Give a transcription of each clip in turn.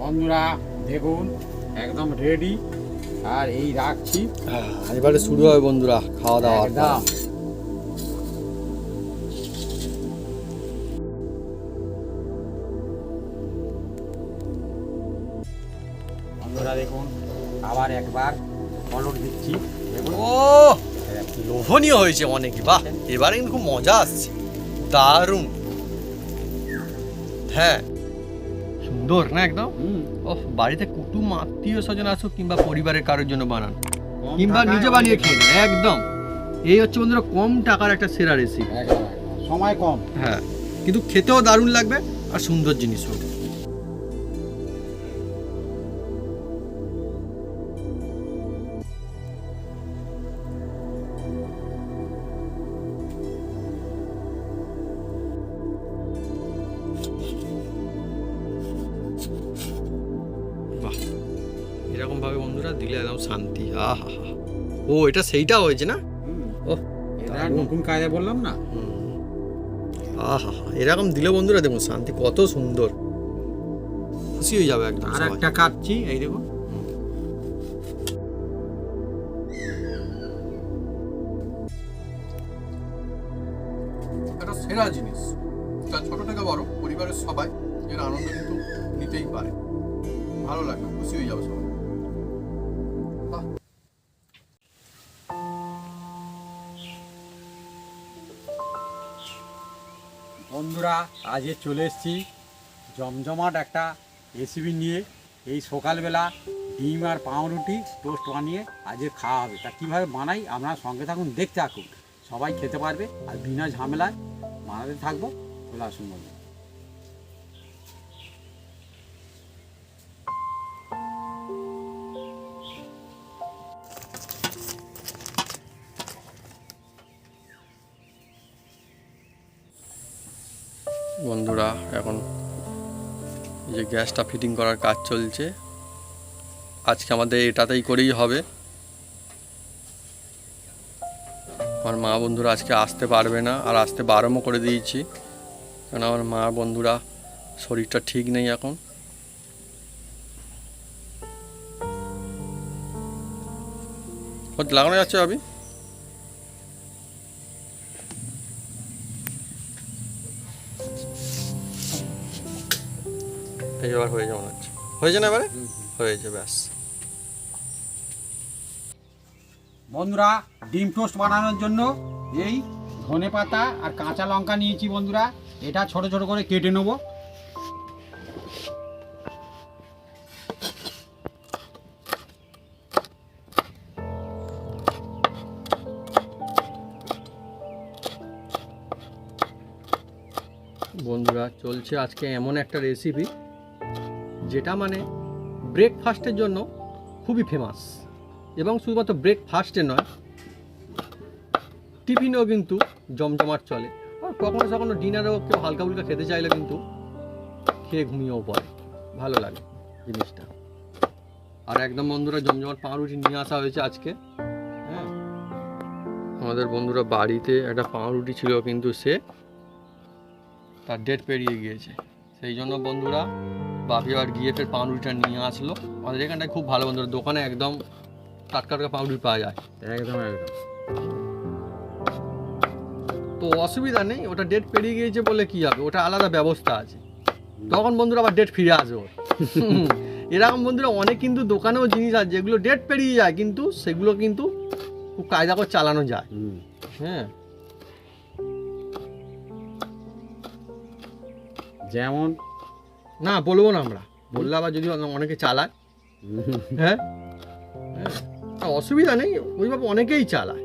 বন্ধুরা দেখুন একদম রেডি আর এই রাখছি। হ্যাঁ এবারে শুরু হবে বন্ধুরা খাওয়া দাওয়া একদম। বন্ধুরা দেখুন আবার একবার কলর দিচ্ছি। ও লোভনীয় হয়েছে অনেকই বাহ এবারে কিন্তু খুব মজা আসছে দারুণ। হ্যাঁ। সুন্দর না একদম? ও বাড়িতে কুটুম আত্মীয় স্বজন আসুক কিংবা পরিবারের কারোর জন্য বানান। কিংবা নিজে বানিয়ে খেয়ে নেন, একদম। এই হচ্ছে বন্ধুরা কম টাকার একটা সেরা রেসিপি। সময় কম। হ্যাঁ কিন্তু খেতেও দারুণ লাগবে আর সুন্দর জিনিস বাহ এরকম ভাবে বন্ধুরা দিলে একদম শান্তি আহা ও এটা সেইটা হয়েছে না। নতুন কায়দা বললাম না? আহা এরকম দিলে বন্ধুরা দেখুন শান্তি কত সুন্দর। খুশি হয়ে যাবে একদম আর একটা কাটছি এই দেখুন। একটা সেরা জিনিস যা ছোট থেকে বড় পরিবারের সবাই এর আনন্দ কিন্তু নিতেই পারে। ভালো লাগবে খুশি হয়ে যাবে সবাই। বন্ধুরা আজকে চলে এসেছি জমজমাট একটা রেসিপি নিয়ে। এই সকালবেলা ডিম আর পাউরুটি টোস্ট বানিয়ে আজকে খাওয়া হবে। তা কীভাবে বানাই আপনারা সঙ্গে থাকুন, দেখতে থাকুন। সবাই খেতে পারবে আর বিনা ঝামেলায় বানাতে থাকব, চলে আসুন বন্ধু এখন যে গ্যাসটা ফিটিং করার কাজ চলছে। আজকে আমাদের এটাতেই করেই হবে। আমার মা বন্ধুরা আজকে আসতে পারবে না, আর আসতে বারণও করে দিয়েছি। কারণ আমার মা বন্ধুরা শরীরটা ঠিক নেই এখন। লাগানো যাচ্ছে ভাবি? এবার হয়ে যাবে মনে হচ্ছে। হয়েছে না এবারে? হয়েছে ব্যাস। বন্ধুরা ডিম টোস্ট বানানোর জন্য এই ধনে পাতা আর কাঁচা লঙ্কা নিয়েছি বন্ধুরা। এটা ছোট ছোট করে কেটে নেব। বন্ধুরা চলছে আজকে এমন একটা রেসিপি যেটা মানে ব্রেকফাস্টের জন্য খুবই ফেমাস এবং শুধুমাত্র ব্রেকফাস্টে নয়, টিফিনেও কিন্তু জমজমাট চলে। আর কখনো কখনো ডিনারেও কেউ হালকা ফুলকা খেতে চাইলে কিন্তু খেয়ে ঘুমিয়েও পড়ে। ভালো লাগে জিনিসটা। আর একদম বন্ধুরা, জমজমাট পাউরুটি নিয়ে আসা হয়েছে আজকে। হ্যাঁ? আমাদের বন্ধুরা বাড়িতে একটা পাউরুটি ছিল, কিন্তু সে তার ডেট পেরিয়ে গিয়েছে। সেই জন্য বন্ধুরা বাপি আবার গিয়ে ফের পাউরুটিটা নিয়ে আসলো। আমাদের এখানটায় খুব ভালো বন্ধুরা দোকানে একদম টাটকা টাটকা পাউরুটি পাওয়া যায়। একদম একদম। তো অসুবিধা নেই ওটা ডেট পেরিয়ে গিয়েছে বলে কি হবে? ওটা আলাদা ব্যবস্থা আছে। তখন বন্ধুরা আবার ডেট ফিরে আসবে ওর। এরকম বন্ধুরা অনেক কিন্তু দোকানেও জিনিস আছে যেগুলো ডেট পেরিয়ে যায় কিন্তু সেগুলো কিন্তু খুব কায়দা করে চালানো যায়। হ্যাঁ। যেমন না, বলব না আমরা। বললে আবার যদি অনেকে চালায়। হ্যাঁ? হ্যাঁ। অসুবিধা নেই, ওইভাবে অনেকেই চালায়।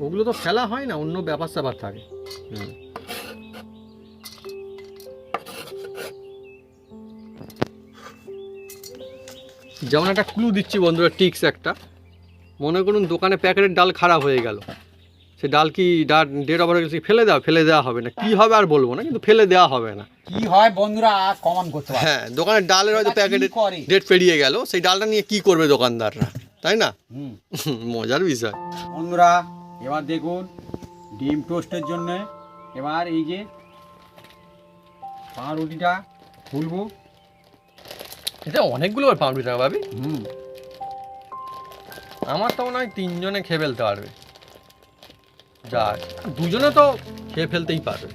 ওগুলো তো ফেলা হয় না, অন্য ব্যাপার স্যাপার থাকে। হুম। যেমন একটা ক্লু দিচ্ছি বন্ধুরা, টিক্স একটা। মনে করুন দোকানে প্যাকেটের ডাল খারাপ হয়ে গেল। সে ডাল কি ডাল ডেট ওভার গেছে ফেলে দেওয়া ফেলে দেওয়া হবে না? কি হবে আর বলব না কিন্তু ফেলে দেওয়া হবে না। কি হয় বন্ধুরা কমান করতে হ্যাঁ দোকানের ডালের হয়তো প্যাকেটে ডেট পেরিয়ে গেল সেই ডালটা নিয়ে কি করবে দোকানদাররা তাই না? হুম। মজার বিষয়। বন্ধুরা এবার দেখুন ডিম টোস্টের জন্য এবার এই যে পাউরুটিটা খুলবো। এটা অনেকগুলো পাউরুটি টাকা ভাবি? হুম। আমার তো মনে হয় তিনজনে খেয়ে ফেলতে পারবে। যা। দুজনে তো খেয়ে ফেলতেই পারবে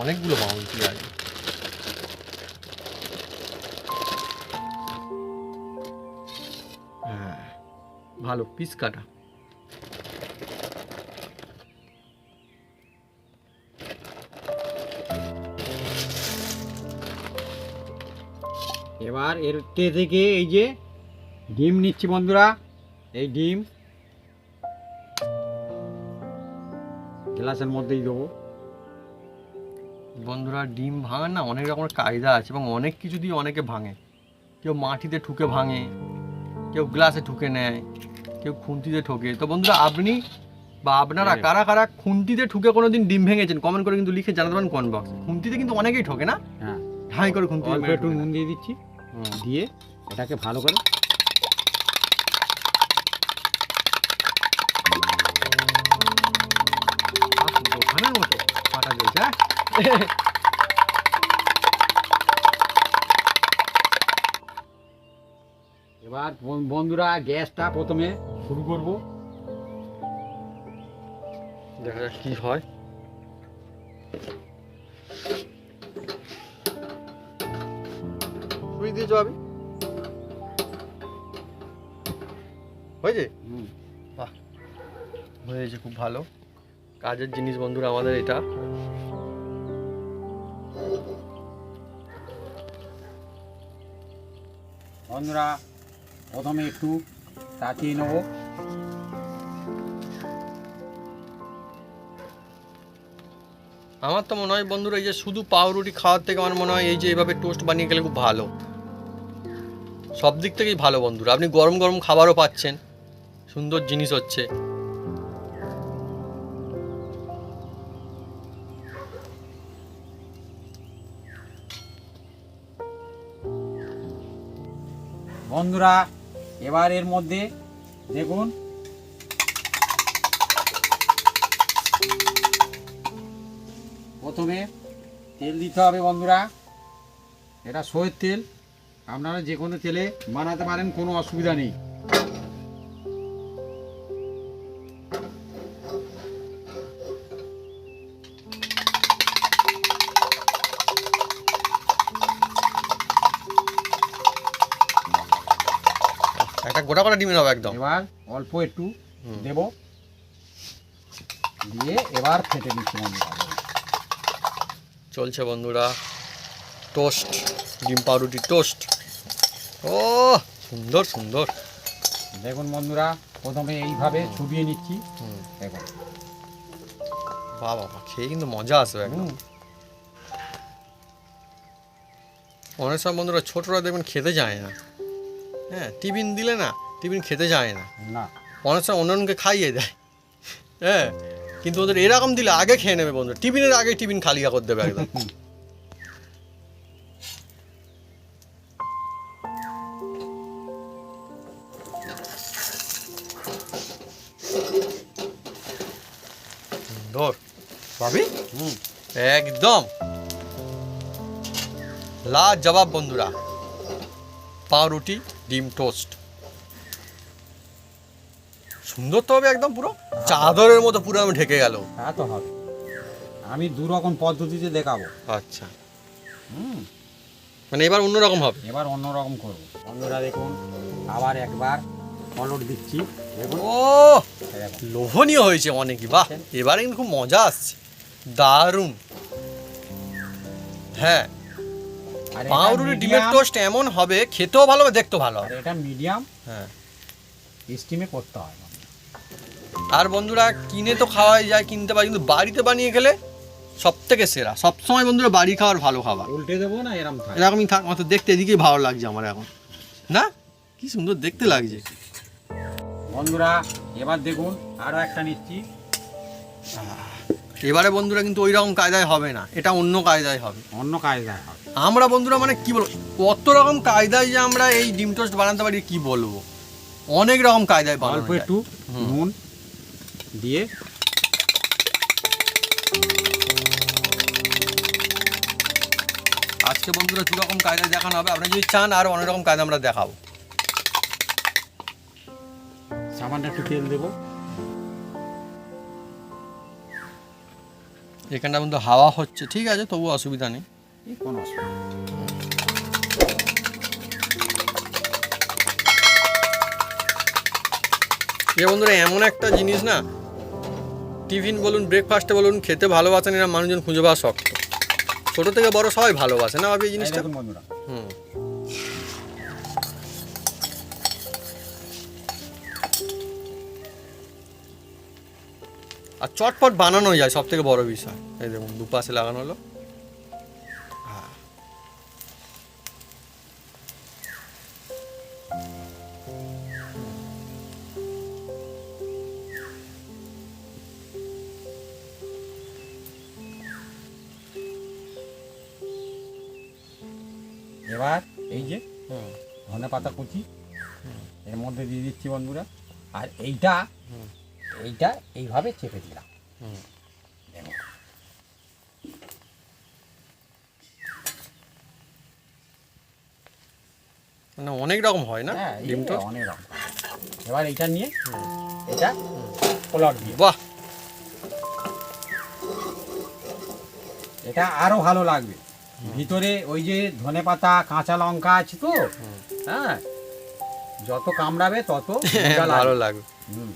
অনেকগুলো পাউরুটি আছে হ্যাঁ ভালো পিস কাটা এবার এর থেকে এই যে ডিম নিচ্ছি বন্ধুরা, এই ডিম গ্লাসের মধ্যেই দেবো। বন্ধুরা ডিম ভাঙার না অনেক রকমের কায়দা আছে এবং অনেক কিছু দিয়ে অনেকে ভাঙে। কেউ মাটিতে ঠুকে ভাঙে কেউ গ্লাসে ঠুকে নেয় কেউ খুন্তিতে ঠোকে। তো বন্ধুরা আপনি বা আপনারা। কারা কারা খুন্তিতে ঠুকে কোনোদিন ডিম ভেঙেছেন কমেন্ট করে কিন্তু লিখে জানাতে পারেন কমেন্ট বক্সে খুন্তিতে কিন্তু অনেকেই ঠোকে না? হ্যাঁ। ঢাই করে খুন্তি একটু নুন দিয়ে দিচ্ছি। দিয়ে এটাকে ভালো করে জ্বলছে হ্যাঁ? এবার বন্ধুরা গ্যাসটা প্রথমে শুরু করব। দেখা যাক কি হয়। সুই দিয়েছ আমি হয়েছে? বাহ হয়েছে খুব ভালো। কাজের জিনিস বন্ধুরা আমাদের এটা। বন্ধুরা, প্রথমে একটু তাকিয়ে নেব। আমার তো মনে হয় বন্ধুরা, এই যে শুধু পাউরুটি খাওয়ার থেকে আমার মনে হয় এই যে এভাবে টোস্ট বানিয়ে গেলে খুব ভালো। সব দিক থেকেই ভালো বন্ধুরা, আপনি গরম গরম খাবারও পাচ্ছেন, সুন্দর জিনিস হচ্ছে। বন্ধুরা, এবার এর মধ্যে দেখুন। প্রথমে তেল দিতে হবে বন্ধুরা। এটা সয়ের তেল। আপনারা যে কোনো তেলে বানাতে পারেন, কোনো অসুবিধা নেই। একটা গোটা গোটা ডিমের হবে একদম। এবার অল্প একটু। দেব। দিয়ে এবার ফেটে দিচ্ছি চলছে বন্ধুরা। টোস্ট ডিম পাউরুটি টোস্ট। ও সুন্দর সুন্দর। দেখুন বন্ধুরা প্রথমে এইভাবে চুবিয়ে নিচ্ছি। হুম। দেখুন। বাবা খেয়ে কিন্তু মজা আসবে একদম। অনেক সময় বন্ধুরা ছোটরা দেখবেন খেতে যায় না। হ্যাঁ টিফিন দিলে না টিফিন খেতে যায় না। না। অনেক সময় অন্যকে খাইয়ে দেয়। হ্যাঁ কিন্তু ওদের এরকম দিলে আগে খেয়ে নেবে বন্ধু। টিফিনের আগে টিফিন খালি করে দেবে একদম। একদম। লা জবাব বন্ধুরা। পাউরুটি ডিম টোস্ট। সুন্দর তো হবে একদম পুরো। চাদরের মতো পুরো আমি ঢেকে গেল। তা তো হবে। আমি দু রকম পদ্ধতিতে দেখাবো। আচ্ছা। হুম। মানে এবার অন্যরকম হবে? এবার অন্য রকম করব। বন্ধুরা দেখুন আবার একবার কলর দিচ্ছি। দেখুন। ও লোভনীয় হয়েছে অনেকই। বাহ এবারে কিন্তু খুব মজা আসছে। দারুণ। হ্যাঁ। পাউরুটি ডিমের টোস্ট এমন হবে খেতেও ভালো হবে দেখতেও ভালো হবে। এটা মিডিয়াম হ্যাঁ। স্টিমে করতে হয় আর বন্ধুরা কিনে তো খাওয়াই যায় কিনতে পারি কিন্তু বাড়িতে বানিয়ে খেলে সব থেকে সেরা। সবসময় বন্ধুরা বাড়ি খাওয়ার ভালো খাবার। উল্টে দেবো না থাকে? এরকমই থাক আমার তো দেখতে এদিকেই ভালো লাগছে আমার এখন। না? কি সুন্দর দেখতে লাগছে। বন্ধুরা এবার দেখুন আরও একটা নিচ্ছি এবারে বন্ধুরা কিন্তু ওই রকম কায়দায় হবে না এটা অন্য কায়দায় হবে। অন্য কায়দায় হবে। আমরা বন্ধুরা মানে কি বলব কত রকম কায়দায় যে আমরা এই ডিম টোস্ট বানাতে পারি কি বলব? অনেক রকম কায়দায় অল্প একটু। নুন দিয়ে আজকে বন্ধুরা দু রকম কায়দা দেখানো হবে? আপনারা যদি চান আর অনেক রকম কায়দা আমরা দেখাবো। সামান্য একটু তেল দেবো। এখানটা কিন্তু হাওয়া হচ্ছে ঠিক আছে? তবু অসুবিধা নেই। কোনো অসুবিধা এ বন্ধুরা এমন একটা জিনিস না টিফিন বলুন ব্রেকফাস্টে বলুন খেতে ভালোবাসেন এরা মানুষজন খুঁজে পাওয়া শক্ত। ছোটো থেকে বড় সবাই ভালোবাসে না ভাবি এই জিনিসটা? হুম। আর চটপট বানানো যায় সব থেকে বড় বিষয় এই দেখুন দুপাশে লাগানো হলো। এবার এই যে। ধনে পাতা কুচি এর মধ্যে দিয়ে দিচ্ছি বন্ধুরা আর এইটা। এইটা এইভাবে চেপে দিলাম। হুম। মানে অনেক রকম হয় না হ্যাঁ ডিম যে অনেক রকম এবার এইটা নিয়ে এটা পোলট দিয়ে। বাহ! এটা আরও ভালো লাগবে। ভিতরে ওই যে ধনে পাতা কাঁচা লঙ্কা আছে তো? হ্যাঁ? যত কামড়াবে তত ভালো। লাগবে।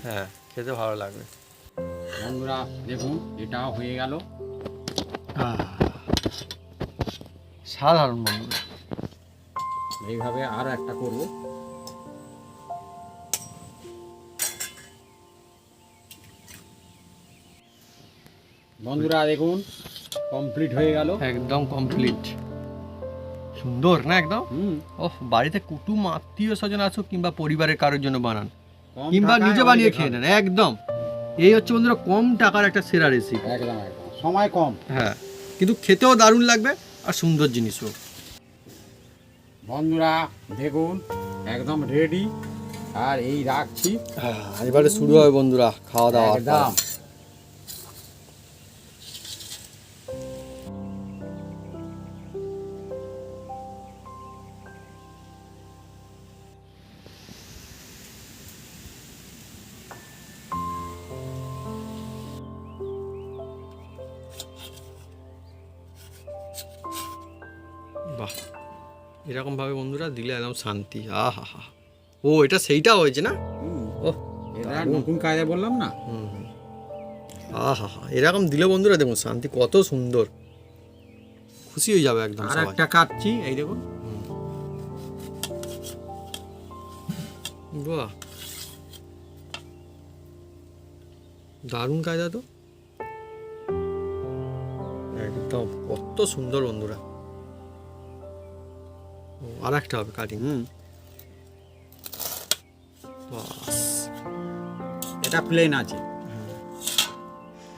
হ্যাঁ। খেতে ভালো লাগবে। বন্ধুরা দেখুন এটা হয়ে গেল। সাধারণ বন্ধুরা। এইভাবে আরও একটা করব। বন্ধুরা দেখুন কমপ্লিট হয়ে গেল। একদম কমপ্লিট সুন্দর না একদম? হুম। ওহ বাড়িতে কুটুম আত্মীয় স্বজন আসুক কিংবা পরিবারের কারোর জন্য বানান? কিংবা নিজে বানিয়ে খেয়ে নেন একদম। এই হচ্ছে বন্ধুরা কম টাকার একটা সেরা রেসিপি একদম একদম। সময় কম। হ্যাঁ কিন্তু খেতেও দারুণ লাগবে আর সুন্দর জিনিসও। বন্ধুরা দেখুন একদম রেডি আর এই রাখছি। এবারে শুরু হবে বন্ধুরা খাওয়া দাওয়া। একদম। বাহ। এরকম ভাবে বন্ধুরা দিলে একদম শান্তি। আহা হা ও এটা সেইটা হয়েছে না? এটা নতুন কায়দা বললাম না? আহা হা এরকম দিলে বন্ধুরা দেখুন শান্তি কত সুন্দর। খুশি হয়ে যাবে একদম আর একটা কাটছি এই দেখুন। বাহ। দারুণ কায়দা তো। একদম কত সুন্দর বন্ধুরা। আর একটা হবে কাটিং হুম। বাস। এটা প্লেন আছে।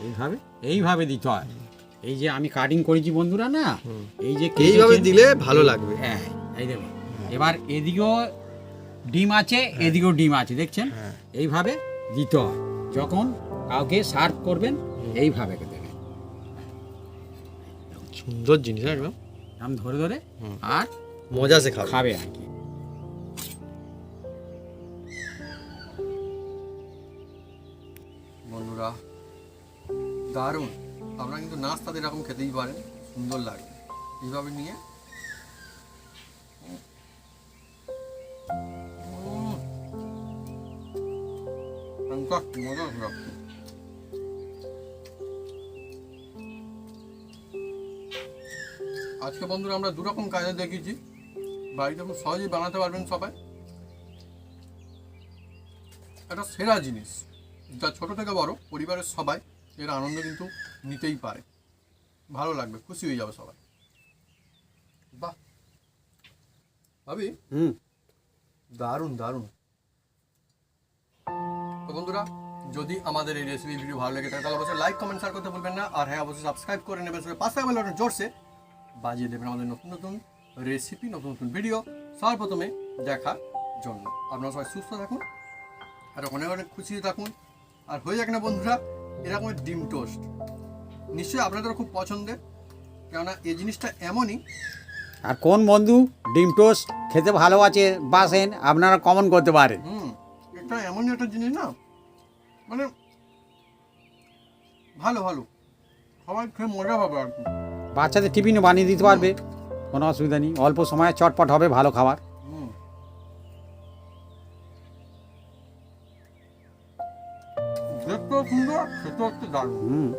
এইভাবে এইভাবে দিতে হয়। এই যে আমি কাটিং করেছি বন্ধুরা না এই যে এইভাবে দিলে ভালো লাগবে। হ্যাঁ এই দেখুন এবার এদিকেও ডিম আছে এদিকেও ডিম আছে দেখছেন? হ্যাঁ। এইভাবে দিতে হয়। যখন কাউকে সার্ভ করবেন এইভাবে দেবেন সুন্দর জিনিস হ্যাঁ, একদম ধরে ধরে আর মজা সে খাবে। খাবে আর কি। বন্ধুরা দারুণ। আপনারা কিন্তু নাস্তাতে এরকম খেতেই পারেন সুন্দর লাগে। এইভাবে নিয়ে। মজা লাগছে। আজকে বন্ধুরা আমরা দু রকম কায়দা দেখিয়েছি বাড়িতে খুব সহজেই বানাতে পারবেন সবাই। একটা সেরা জিনিস যা ছোট থেকে বড় পরিবারের সবাই এর আনন্দ কিন্তু নিতেই পারে। ভালো লাগবে খুশি হয়ে যাবে সবাই। বাহ। ভাবি? হুম। দারুণ দারুণ। তো বন্ধুরা যদি আমাদের এই রেসিপি ভিডিও ভালো লেগে থাকে তাহলে অবশ্যই লাইক কমেন্ট শেয়ার করতে ভুলবেন না। আর হ্যাঁ অবশ্যই সাবস্ক্রাইব করে নেবেন। পাশে বেল জোরসে বাজিয়ে দেবেন আমাদের নতুন নতুন রেসিপি নতুন নতুন ভিডিও সর্বপ্রথমে দেখার জন্য। আপনারা সবাই সুস্থ থাকুন আর অনেক অনেক খুশি থাকুন। আর হয়ে যাক না বন্ধুরা এরকমের ডিম টোস্ট। নিশ্চয়ই আপনাদেরও খুব পছন্দের কেননা এই জিনিসটা এমনই। আর কোন বন্ধু ডিম টোস্ট খেতে ভালো আছে বাসেন আপনারা কমন করতে পারেন। হুম এটা এমনই একটা জিনিস না? মানে ভালো ভালো। সবাই খেয়ে মজা পাবে আর কি। বাচ্চাদের টিফিনও বানিয়ে দিতে পারবে। কোনো অসুবিধা নেই। অল্প সময়ে চটপট হবে ভালো খাবার। দেখতেও সুন্দর খেতেও একটু দারুণ। হুম।